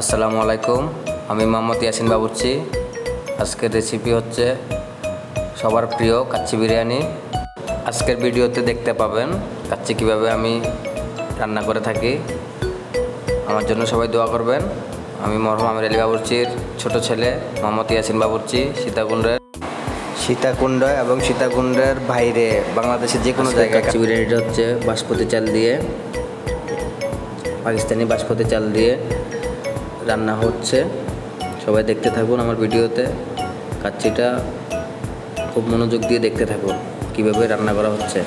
আসসালামু আলাইকুম আমি মোহাম্মদ ইয়াসিন বাবুর্চি। আজকের রেসিপি হচ্ছে সবার প্রিয় কাচ্চি বিরিয়ানি। আজকের ভিডিওতে দেখতে পাবেন কাচ্চি কীভাবে আমি রান্না করে থাকি। আমার জন্য সবাই দোয়া করবেন। আমি মরহুম আমির আলী বাবুর্চির ছোটো ছেলে মোহাম্মদ ইয়াসিন বাবুর্চি সীতাকুণ্ডের সীতাকুণ্ড এবং সীতাকুণ্ডের বাইরে বাংলাদেশের যে কোনো জায়গায় কাচ্চি বিরিয়ানিটা হচ্ছে বাসমতি চাল দিয়ে পাকিস্তানি বাসমতি চাল দিয়ে রান্না হচ্ছে। সবাই দেখতে থাকুন আমার ভিডিওতে। কাচ্চিটা খুব মনোযোগ দিয়ে দেখতে থাকুন, কীভাবে রান্না করা হচ্ছে।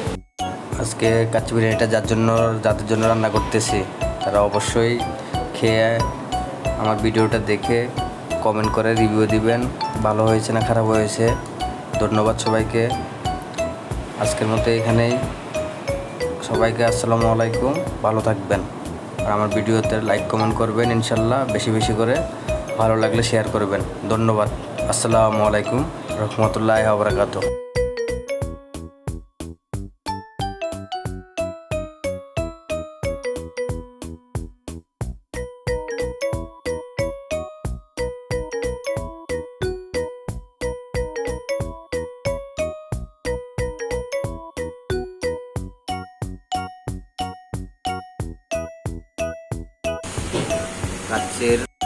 আজকে কাচ্চি বিরিয়ানিটা যার জন্য, যাদের জন্য রান্না করতেছি, তারা অবশ্যই খেয়ে আমার ভিডিওটা দেখে কমেন্ট করে রিভিউ দিবেন। ভালো হয়েছে না খারাপ হয়েছে? ধন্যবাদ সবাইকে। আজকের মতো এখানেই। সবাইকে আসসালামু আলাইকুম। ভালো থাকবেন। আর আমার ভিডিওতে লাইক কমেন্ট করবেন ইনশাল্লাহ। বেশি বেশি করে ভালো লাগলে শেয়ার করবেন। ধন্যবাদ। আসসালামু আলাইকুম রহমতুল্লাহ আবরাকাত God.